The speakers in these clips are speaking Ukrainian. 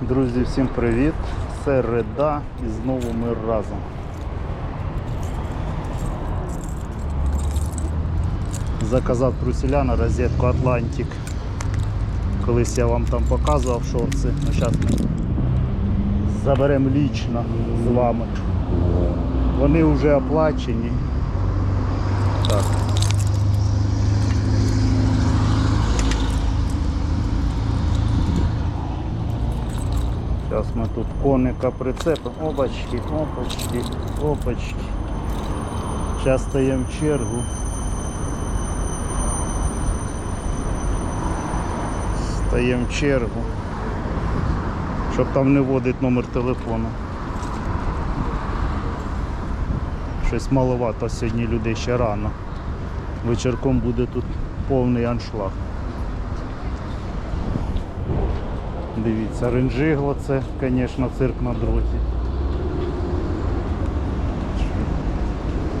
Друзі, всім привіт! Це Реда і знову ми разом. Заказав труселя на розетку Атлантик. Колись я вам там показував шорти. Ну, зараз ми заберемо лічно з вами. Вони вже оплачені. Так. Зараз ми тут коника прицепимо. Опачки, опачки, опачки. Зараз стаємо в чергу. Стаємо в чергу. Щоб там не вводить номер телефону. Щось маловато сьогодні людей ще рано. Вечірком буде тут повний аншлаг. Дивіться, ринжигло це, звісно, цирк на дроті.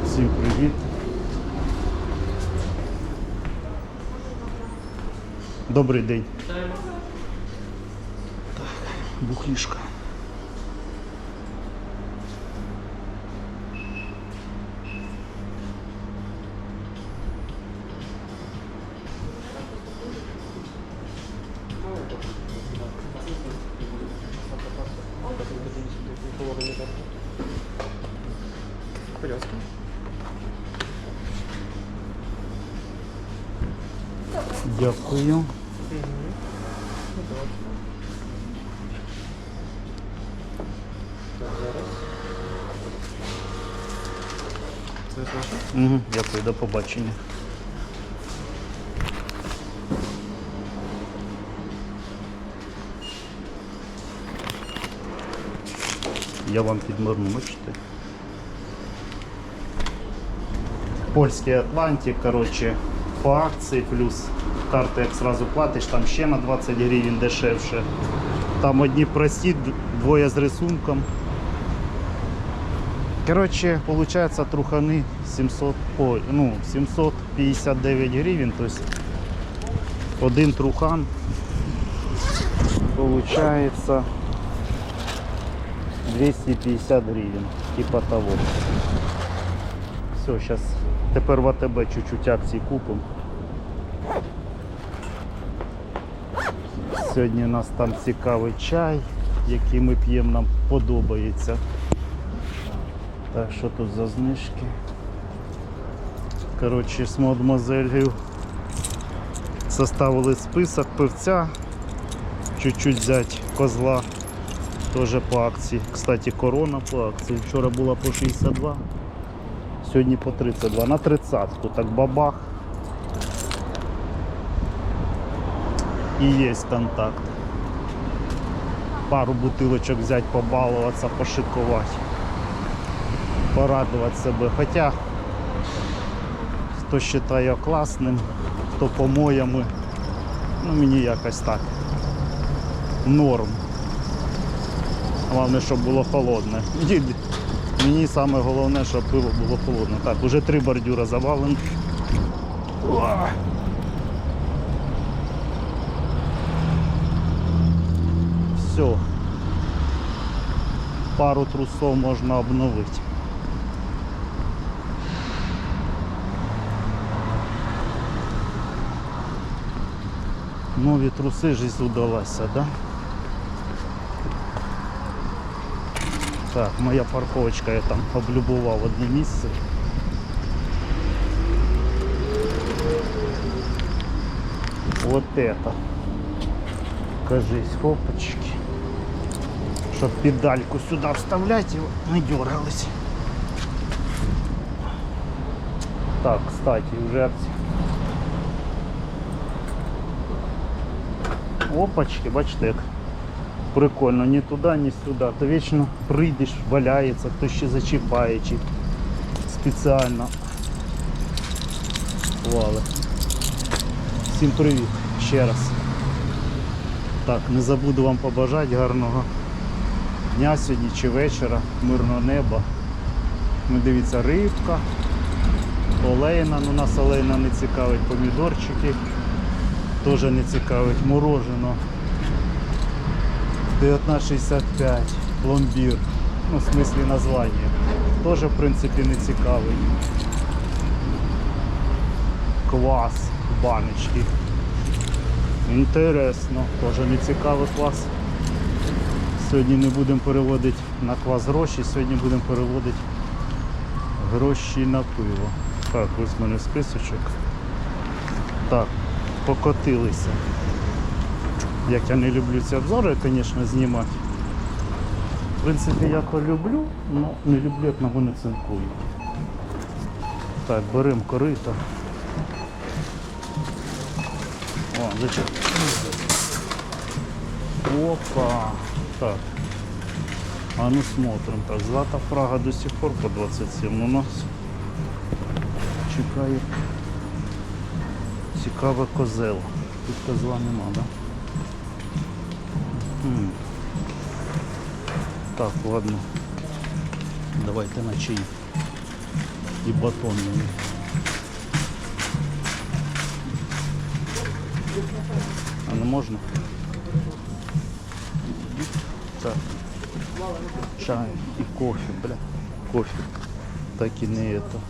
Всім привіт. Добрий день. Так, бухлішка. Дякую. Зараз. Це ваше? Угу, дякую, до побачення. Я вам підмирну, бачите? Польський Атлантик, коротше, по акції плюс карти, як сразу платиш, там ще на 20 гривень дешевше. Там одні прості, двоє з рисунком. Коротше, получается трухани 700, ой, ну, 759 гривень, то есть один трухан получается 250 гривен, типа того. Все, сейчас тепер в АТБ чуть-чуть акцій купимо. Сьогодні у нас там цікавий чай, який ми п'ємо, нам подобається. Так, що тут за знижки? Коротше, з мадемуазелью составили список пивця. Чуть-чуть взять козла. Теж по акції. Кстати, корона по акції. Вчора була по 62, сьогодні по 32. На 30 так бабах. І є контакт. Пару бутилочок взять, побалуватися, пошикувати порадувати себе. Хоча хто вважає класним, хто помоями, ну мені якось так. Норм. Головне, щоб було холодне. Мені, саме головне, щоб пиво було холодне. Так, уже три бордюра завалені. Все. Пару трусов можна обновити. Нові труси жизнь удалася, да? Так, моя парковочка, я там облюбував одне місце. Вот это. Кажись, хопочки. Щоб педальку сюди вставляти і не дергались. Так, кстати, вже акція. Опачки, бачите, як Прикольно, ні туди, ні сюди. То вічно прийдеш, валяється, хтось ще зачіпає чи спеціально вали. Всім привіт ще раз. Так, не забуду вам побажати гарного дня сьогодні чи вечора, мирного неба. Ну, дивіться, рибка, олейна, ну нас олейна не цікавить, помідорчики теж не цікавить, морожено. 1965, пломбір. Ну, в смислі названня. Теж, в принципі, не цікавий. Квас в баночці. Інтересно, теж не цікавий квас. Сьогодні не будемо переводити на квас гроші, сьогодні будемо переводити гроші на пиво. Так, ось в мене списочок. Так, покотилися. Як я не люблю ці обзори, звісно, знімати. В принципі, я то люблю, але не люблю, як на мене цинкують. Так, беремо корито. О, зачем? Опа. Так. А ну смотрим. Так, Злата Прага до сих пор по 27 у нас. Чекає. Цікаве козел. Тут козла нема, да? Так, ладно. Давайте на чаї. І батон. А не можна? Так. Чай и кофе, бля. Кофе. Так и не это.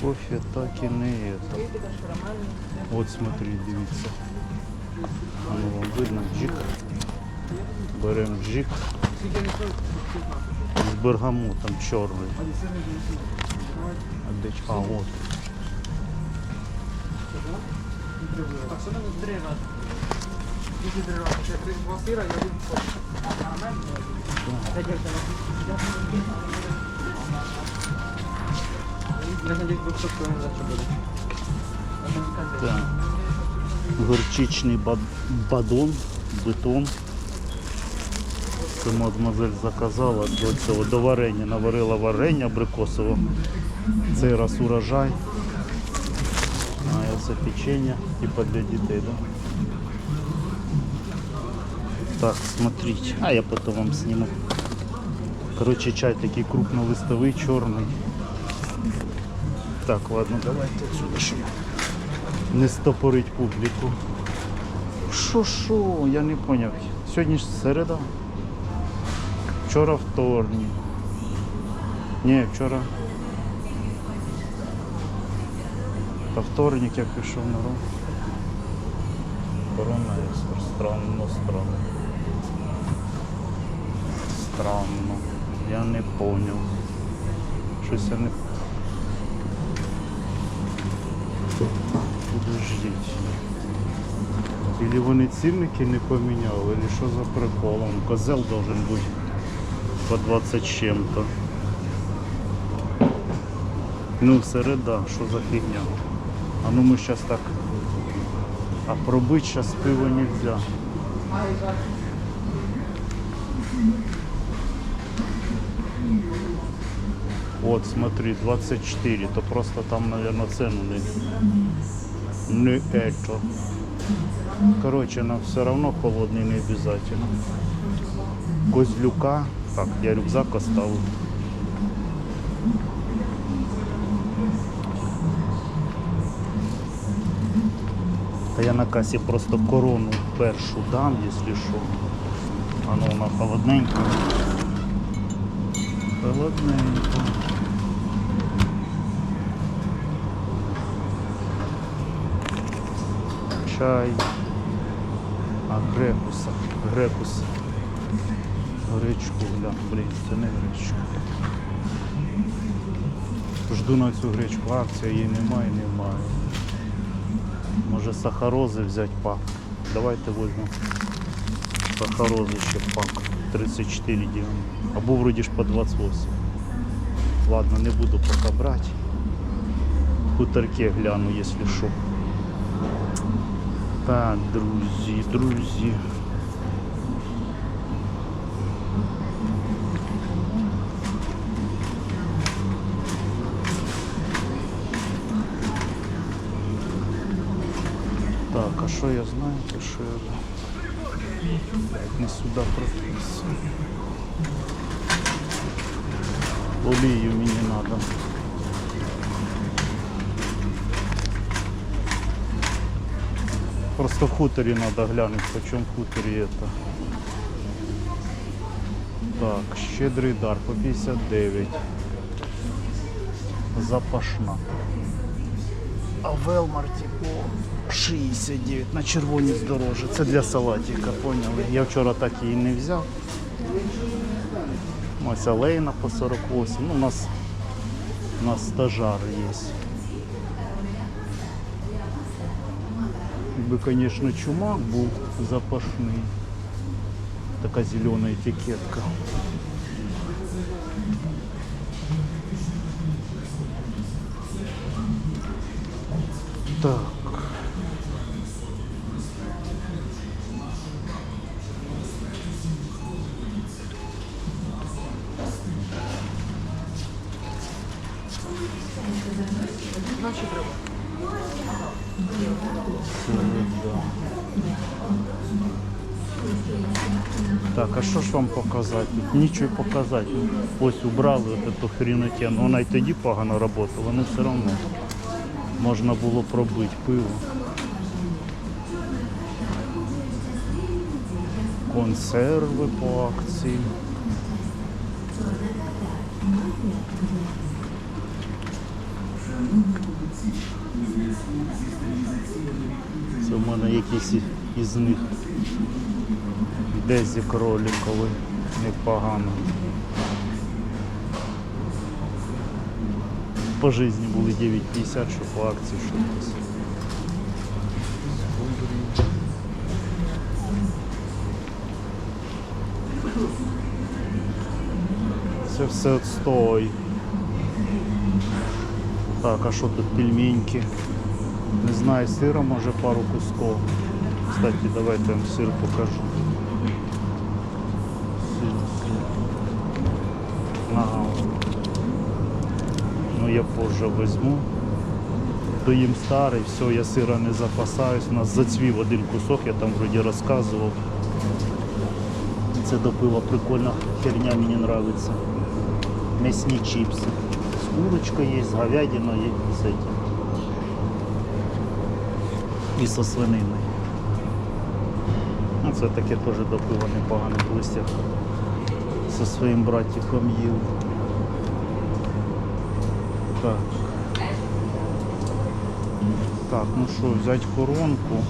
Кофе так и не это. Вот смотри, дивіться. Ну видно, джик. Берем джик. З бергамотом чорний. А де А, от. Так, що нам три рази? Які три рази? Три два сира. Це. Я надіюсь, ви хтось за що буде. Так. Горчичний бадон, бетон. Це мадемуазель заказала до цього, до варення. Наварила варення абрикосове. Цей раз урожай. А це печення, типа для дітей, да? Так, смотрите. А я потом вам сниму. Короче, чай такий крупнолистовий, чорний. Так, ладно, давайте отсюда щоб не стопорить публіку. Що що? Я не поняв. Сьогодні ж середа. Вчора вторник. Ні, вчора. Та вторник я пішов на руку. Корона. Странно, странно. Странно. Я не поняв. Щось я не Подождіть. Или вони цінники не поміняли, или що за приколом? Козел должен бути по 20 з чим-то. Ну, середа, що за фігня? А ну ми зараз так. А пробити зараз пиво нельзя. Вот, смотри, 24, то просто там, наверное, цену не, не это. Короче, нам все равно холодный не обязательно. Козлюка. Так, я рюкзак оставил. Та я на касі просто корону першу дам, якщо що. А ну вона холодненька. Холодненько. Чай. Грекуса. Грекус. Гречку, гля, блін, це не гречка. Жду на цю гречку, акція її немає, немає. Може сахарози взяти пак. Давайте візьмемо сахарози ще пак. 34 діям. Або вроді ж по 28. Ладно, не буду поки брати. Хуторки гляну, якщо що. Так, друзі, друзі. Так, а що я знаю, то що я Блядь, не сюди прописано. Олію мені треба. Просто в хуторі треба глянути, по чому в хуторі це. Так, щедрий дар по 59. Запашна. А Велмарті по 69 на червоній здорожі. Це для салатика, поняли? Я вчора так її не взяв. Ось алейна по 48. Ну, у нас, у нас стажар є. Якби, звісно, чумак був запашний. Така зелена етикетка. Так. А що ж вам показати? Нічого показати. Ось убрали от эту хрінотену. Вона й тоді погано працювала, але все одно можна було пробити пиво. Консерви по акції. Це в мене якийсь і- із них дезі кроліковий, непогано. По житті були 9,50, що по акції щось. Це все отстой. Так, а що тут пельменьки? Не знаю, сира може пару кусков. Кстати, давайте я вам сир покажу. Сир. Ну я позже возьму. Їм старий, все, я сира не запасаюсь. У нас зацвів один кусок, я там вроді розказував. Це до пива прикольна херня, мені нравится. Мясні чипсы. С курочкой есть, с говядиной и с этим. І со свининою. Ну, це таке теж до пива непогане колись я зі своїм братиком їв. Так. Так, ну що, взяти коронку.